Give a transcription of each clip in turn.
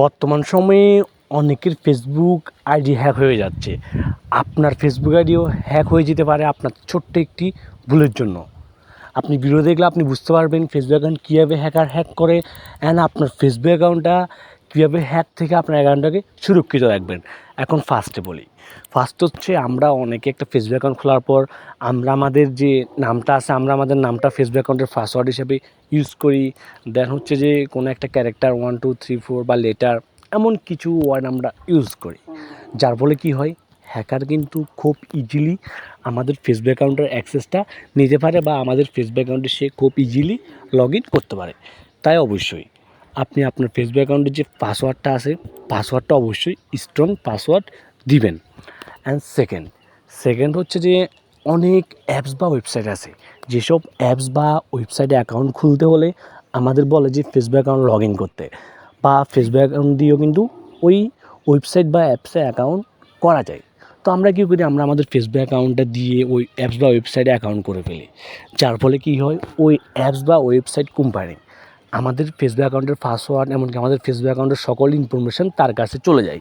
বর্তমান সময়ে অনেকের ফেসবুক আইডি হ্যাক হয়ে যাচ্ছে। আপনার ফেসবুক আইডিও হ্যাক হয়ে যেতে পারে আপনার ছোট্ট একটি ভুলের জন্য। আপনি ভিডিও দেখলে আপনি বুঝতে পারবেন ফেসবুক অ্যাকাউন্ট কীভাবে হ্যাকার হ্যাক করে। অ্যান্ড আপনার ফেসবুক অ্যাকাউন্টটা কীভাবে হ্যাক থেকে আপনার অ্যাকাউন্টটাকে সুরক্ষিত রাখবেন? এখন ফার্স্টে বলি। ফার্স্ট হচ্ছে আমরা অনেকে একটা ফেসবুক অ্যাকাউন্ট খোলার পর আমরা আমাদের যে নামটা আছে, আমরা আমাদের নামটা ফেসবুক অ্যাকাউন্টের পাসওয়ার্ড হিসেবে ইউজ করি। দেন হচ্ছে যে কোনো একটা character one two three four বা লেটার এমন কিছু ওয়ার্ড আমরা ইউজ করি। যার ফলে কি হয়? হ্যাকার কিন্তু খুব ইজিলি আমাদের ফেসবুক অ্যাকাউন্টের অ্যাক্সেসটা নিতে পারে বা আমাদের ফেসবুক অ্যাকাউন্টে সে খুব ইজিলি লগ ইন করতে পারে। তাই অবশ্যই আপনি আপনার ফেসবুক অ্যাকাউন্টের যে পাসওয়ার্ডটা আছে, পাসওয়ার্ডটা অবশ্যই স্ট্রং পাসওয়ার্ড দিবেন। অ্যান্ড সেকেন্ড সেকেন্ড হচ্ছে যে অনেক অ্যাপস বা ওয়েবসাইট আছে, যেসব অ্যাপস বা ওয়েবসাইটে অ্যাকাউন্ট খুলতে হলে আমাদের বলে যে ফেসবুক অ্যাকাউন্ট লগ ইন করতে। বা ফেসবুক অ্যাকাউন্ট দিয়েও কিন্তু ওই ওয়েবসাইট বা অ্যাপসে অ্যাকাউন্ট করা যায়। তো আমরা কী করি? আমরা আমাদের ফেসবুক অ্যাকাউন্টটা দিয়ে ওই অ্যাপস বা ওয়েবসাইটে অ্যাকাউন্ট করে ফেলি। যার ফলে কী হয়? ওই অ্যাপস বা ওয়েবসাইট কোম্পানি আমাদের ফেসবুক অ্যাকাউন্টের পাসওয়ার্ড এমনকি আমাদের ফেসবুক অ্যাকাউন্টের সকল ইনফরমেশান তার কাছে চলে যায়।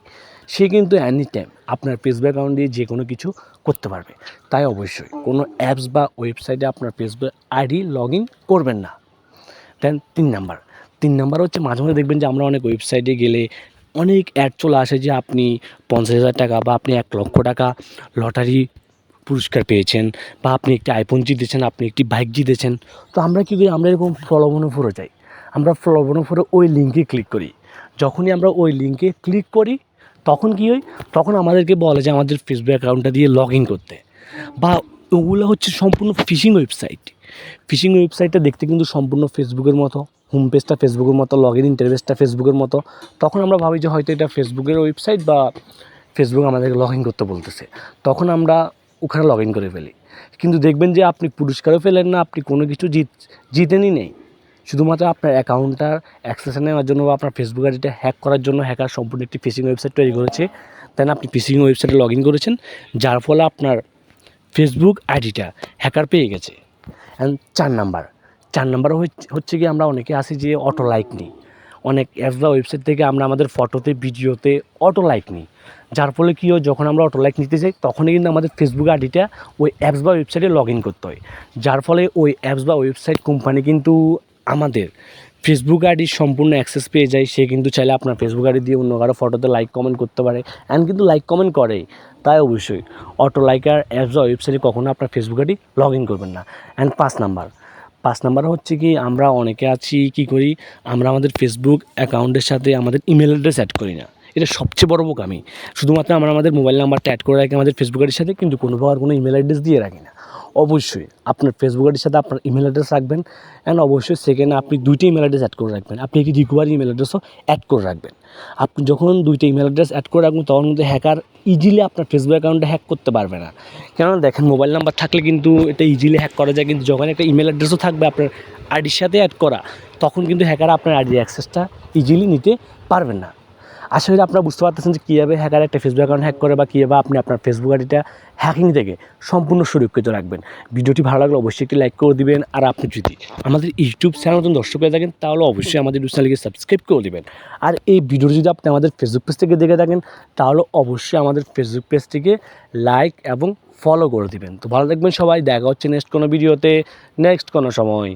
সে কিন্তু অ্যানি টাইম আপনার ফেসবুক অ্যাকাউন্ট দিয়ে যে কোনো কিছু করতে পারবে। তাই অবশ্যই কোনো অ্যাপস বা ওয়েবসাইটে আপনার ফেসবুক আইডি লগ ইন করবেন না। দেন তিন নাম্বার তিন নাম্বার হচ্ছে মাঝে মাঝে দেখবেন যে আমরা অনেক ওয়েবসাইটে গেলে অনেক অ্যাড চলে আসে যে আপনি পঞ্চাশ হাজার টাকা বা আপনি এক লক্ষ টাকা লটারি পুরস্কার পেয়েছেন বা আপনি একটি আইফোন জিতেছেন, আপনি একটি বাইক জিতেছেন। তো আমরা কী করি? আমরা এরকম প্রলোভনে পড়ে যাই। আমরা পড়ে ওই লিঙ্কে ক্লিক করি। যখনই আমরা ওই লিঙ্কে ক্লিক করি, তখন কী হয়? তখন আমাদেরকে বলে যে আমাদের ফেসবুক অ্যাকাউন্টটা দিয়ে লগ ইন করতে। বা ওগুলো হচ্ছে সম্পূর্ণ ফিশিং ওয়েবসাইট ফিশিং ওয়েবসাইটটা দেখতে কিন্তু সম্পূর্ণ ফেসবুকের মতো হোম পেজটা ফেসবুকের মতো লগ ইন ইন্টারভেসটা ফেসবুকের মতো। তখন আমরা ভাবি যে হয়তো এটা ফেসবুকের ওয়েবসাইট বা ফেসবুক আমাদেরকে লগ ইন করতে বলতেছে। তখন আমরা ওখানে লগ ইন করে ফেলি। কিন্তু দেখবেন যে আপনি পুরস্কারও পেলেন না, আপনি কোনো কিছু জিত জিতেনই নেই। শুধুমাত্র আপনার অ্যাকাউন্টটার অ্যাক্সেস নেওয়ার জন্য বা আপনার ফেসবুক আইডিটা হ্যাক করার জন্য হ্যাকার সম্পূর্ণ একটি ফিশিং ওয়েবসাইট তৈরি করেছে। দেন আপনি ফিশিং ওয়েবসাইটে লগ ইন করেছেন, যার ফলে আপনার ফেসবুক আইডিটা হ্যাকার পেয়ে গেছে। অ্যান্ড চার নাম্বার চার নাম্বার হচ্ছে কি আমরা অনেকে আসি যে অটো লাইক নিই। অনেক অ্যাপস বা ওয়েবসাইট থেকে আমরা আমাদের ফটোতে ভিডিওতে অটো লাইক নিই। যার ফলে কী হয়, যখন আমরা অটো লাইক নিতে চাই, তখনই কিন্তু আমাদের ফেসবুক আইডিটা ওই অ্যাপস বা ওয়েবসাইটে লগ ইন করতে হয়। যার ফলে ওই অ্যাপস বা ওয়েবসাইট কোম্পানি কিন্তু আমাদের ফেসবুক আইডির সম্পূর্ণ অ্যাক্সেস পেয়ে যায়। সে কিন্তু চাইলে আপনার ফেসবুক আইডি দিয়ে অন্য কারও ফটোতে লাইক কমেন্ট করতে পারে। অ্যান্ড কিন্তু লাইক কমেন্ট করেই। তাই অবশ্যই অটো লাইকার অ্যাপস বা ওয়েবসাইটে কখনো আপনার ফেসবুক আইডি লগ ইন করবেন না। অ্যান্ড পাঁচ নাম্বার পাঁচ নাম্বার হচ্ছে কি, আমরা অনেকে আছি, কি করি, আমরা আমাদের ফেসবুক অ্যাকাউন্টের সাথে আমাদের ইমেল অ্যাড্রেস অ্যাড করি না। এটা সবচেয়ে বড় বোকামি। শুধুমাত্র আমরা আমাদের মোবাইল নাম্বারটা অ্যাড করে রাখি আমাদের ফেসবুক আইডির সাথে, কিন্তু কোনো প্রকার কোনো ইমেল অ্যাড্রেস দিয়ে রাখি না। অবশ্যই আপনার ফেসবুক আইডির সাথে আপনার ইমেল অ্যাড্রেস রাখবেন অ্যান্ড অবশ্যই সেখানে আপনি দুইটা ইমেল অ্যাড্রেস অ্যাড করে রাখবেন। আপনি একটি রিকোয়ারি ইমেল অ্যাড্রেসও অ্যাড করে রাখবেন। আপনি যখন দুইটা ইমেল অ্যাড্রেস অ্যাড করে রাখবেন, তখন কিন্তু হ্যাকার ইজিলি আপনার ফেসবুক অ্যাকাউন্টে হ্যাক করতে পারবে না। কেননা দেখেন মোবাইল নাম্বার থাকলে কিন্তু এটা ইজিলি হ্যাক করা যায়, কিন্তু যখন একটা ইমেল অ্যাড্রেসও থাকবে আপনার আইডির সাথে অ্যাড করা, তখন কিন্তু হ্যাকার আপনার আইডির অ্যাক্সেসটা ইজিলি নিতে পারবেন না। আশা করি আপনারা বুঝতে পারতেছেন যে কীভাবে হ্যাকার একটা ফেসবুক অ্যাকাউন্ট হ্যাক করে বা কীভাবে আপনি আপনার ফেসবুক আইডিটা হ্যাকিং থেকে সম্পূর্ণ সুরক্ষিত রাখবেন। ভিডিওটি ভালো লাগলে অবশ্যই একটি লাইক করে দিবেন আর আপনি যদি আমাদের ইউটিউব চ্যানেল নতুন দর্শক হয়ে থাকেন, তাহলে অবশ্যই আমাদের ইউটিউব চ্যানেলকে সাবস্ক্রাইব করে দেবেন। আর এই ভিডিওটি যদি আপনি আমাদের ফেসবুক পেজ থেকে দেখে থাকেন, তাহলে অবশ্যই আমাদের ফেসবুক পেজটিকে লাইক এবং ফলো করে দিবেন। তো ভালো থাকবেন সবাই, দেখা হচ্ছে নেক্সট কোনো ভিডিওতে নেক্সট কোনো সময়।